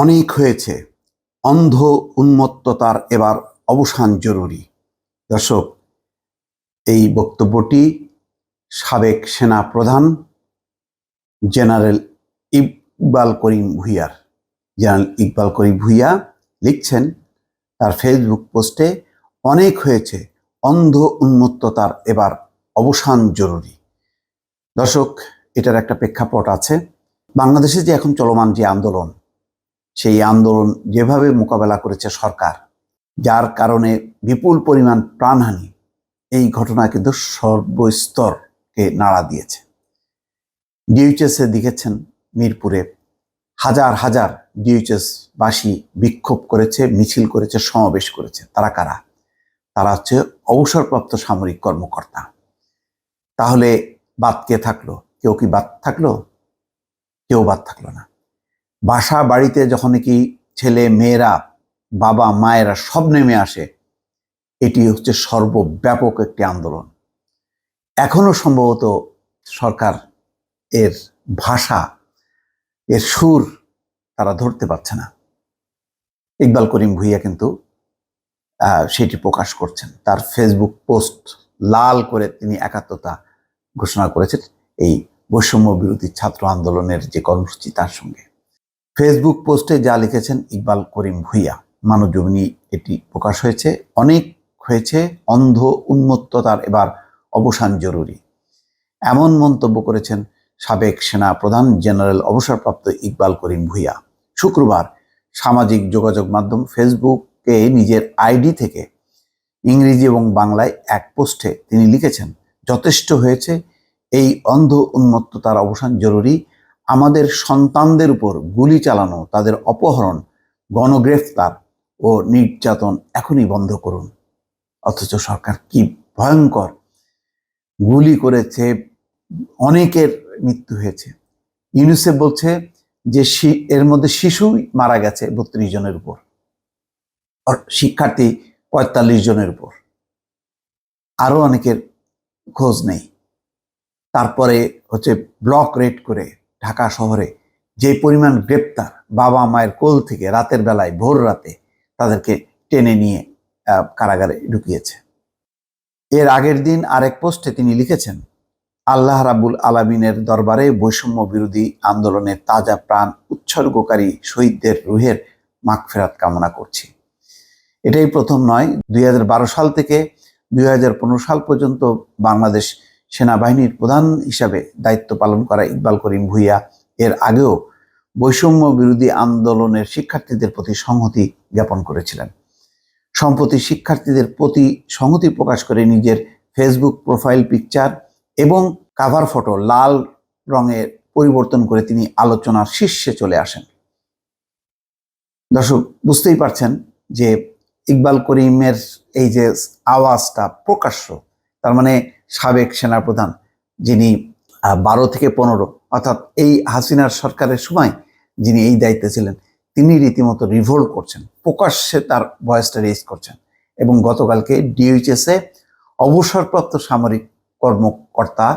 অনেক হয়েছে। অন্ধ উন্মত্ততার এবার অবসান জরুরি। দর্শক, এই বক্তব্যটি সাবেক সেনা প্রধান জেনারেল ইকবাল করিম ভুইয়ার। জেনারেল ইকবাল করিম ভুইয়া লিখছেন, তার ফেসবুক পোস্টে, অনেক হয়েছে, অন্ধ উন্মত্ততার এবার অবসান জরুরি। দর্শক, এটার একটা প্রেক্ষাপট আছে। বাংলাদেশে যে এখন চলমান যে আন্দোলন সেই আন্দোলন যেভাবে মোকাবেলা করেছে সরকার, যার কারণে বিপুল পরিমাণ প্রাণহানি, এই ঘটনা কিন্তু সর্বস্তরকে নাড়া দিয়েছে। ডিউচএসে দেখেছেন মিরপুরে হাজার হাজার ডিউচএস বাসী বিক্ষোভ করেছে, মিছিল করেছে, সমাবেশ করেছে। তারা কারা? তারা হচ্ছে অবসরপ্রাপ্ত সামরিক কর্মকর্তা। তাহলে বাদ কে থাকল? কেউ কি বাদ থাকল? কেউ বাদ থাকল না। বাসা বাড়িতে যখন কি ছেলে, মেয়েরা, বাবা, মায়েরা সব নেমে আসে, এটি হচ্ছে সর্বব্যাপক একটি আন্দোলন। এখনও সম্ভবত সরকার এর ভাষা, এর সুর তারা ধরতে পারছে না। ইকবাল করিম ভুইয়া কিন্তু সেটি প্রকাশ করছেন। তার ফেসবুক পোস্ট লাল করে তিনি একাত্মতা ঘোষণা করেছেন। এই বৈষম্য বিরোধী ছাত্র আন্দোলনের যে কর্মসূচি তার সঙ্গে। ফেসবুক পোস্টে যা লিখেছেন ইকবাল করিম ভুইয়া। মানবজমিনী এটি প্রকাশ হয়েছে। অনেক হয়েছে। অন্ধ উন্মত্ততার এবার অবসান জরুরি। এমন মন্তব্য করেছেন সাবেক সেনা প্রধান জেনারেল অবসরপ্রাপ্ত ইকবাল করিম ভুইয়া। শুক্রবার সামাজিক যোগাযোগ মাধ্যম ফেসবুকে নিজের আইডি থেকে ইংরেজি এবং বাংলায় এক পোস্টে তিনি লিখেছেন, যথেষ্ট হয়েছে। এই অন্ধ উন্মত্ততার অবসান জরুরি। আমাদের সন্তানদের উপর গুলি চালানো, তাদের অপহরণ, গণগ্রেফতার ও নির্যাতন এখনই বন্ধ করুন। অথচ সরকার কি ভয়ঙ্কর। গুলি করেছে, অনেকের মৃত্যু হয়েছে। ইউনিসেফ বলছে যে এর মধ্যে শিশুই মারা গেছে বত্রিশ জনের উপর। শিক্ষার্থী পঁয়তাল্লিশ জনের উপর। আরও অনেকের খোঁজ নেই। তারপরে হচ্ছে ব্লক রেড করে ঢাকা শহরে যে পরিমাণ গ্রেপ্তার বাবা মায়ের কোল থেকে রাতের বেলায় ভোর রাতে তাদেরকে টেনে নিয়ে কারাগারে ঢুকিয়েছে। এর আগের দিন আরেক পোস্টে তিনি লিখেছেন, আল্লাহ রাবুল আলামিনের দরবারে বৈষম্য বিরোধী আন্দোলনের তাজা প্রাণ উৎসর্গকারী শহীদদের রুহের মাগফেরাত কামনা করছি। এটাই প্রথম নয়, দুই সাল থেকে দুই হাজার পনেরো সাল পর্যন্ত বাংলাদেশ সেনাবাহিনীর প্রধান হিসাবে দায়িত্ব পালন করা ইকবাল করিম ভুইয়া। এর আগেও বৈষম্য বিরোধী আন্দোলনের শিক্ষার্থীদের প্রতি সংহতি জ্ঞাপন করেছিলেন। সম্প্রতি শিক্ষার্থীদের প্রতি সংহতি প্রকাশ করে নিজের ফেসবুক প্রোফাইল পিকচার এবং কাভার ফটো লাল রঙের পরিবর্তন করে তিনি আলোচনার শীর্ষে চলে আসেন। দর্শক, বুঝতেই পারছেন যে ইকবাল করিমের এই যে আওয়াজটা প্রকাশ্য, তার মানে সাবেক সেনাপ্রধান যিনি বারো থেকে পনেরো, অর্থাৎ এই হাসিনার সরকারের সময় যিনি এই দায়িত্বে ছিলেন, তিনি রীতিমতো রিভোল্ট করছেন, প্রকাশ্যে তার ভয়েসটা রেজ করছেন এবং গতকালকে ডিএইচএসে অবসরপ্রাপ্ত সামরিক কর্মকর্তা,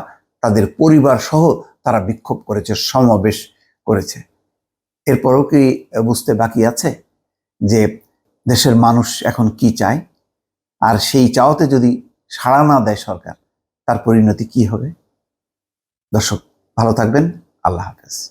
তাদের পরিবার সহ তারা বিক্ষোভ করেছে, সমাবেশ করেছে। এরপরও কি বুঝতে বাকি আছে যে দেশের মানুষ এখন কি চায়? আর সেই চাওয়াতে যদি সাড়া না দেয় সরকার তার পরিণতি কি হবে? দর্শক ভালো থাকবেন। আল্লাহ হাফেজ।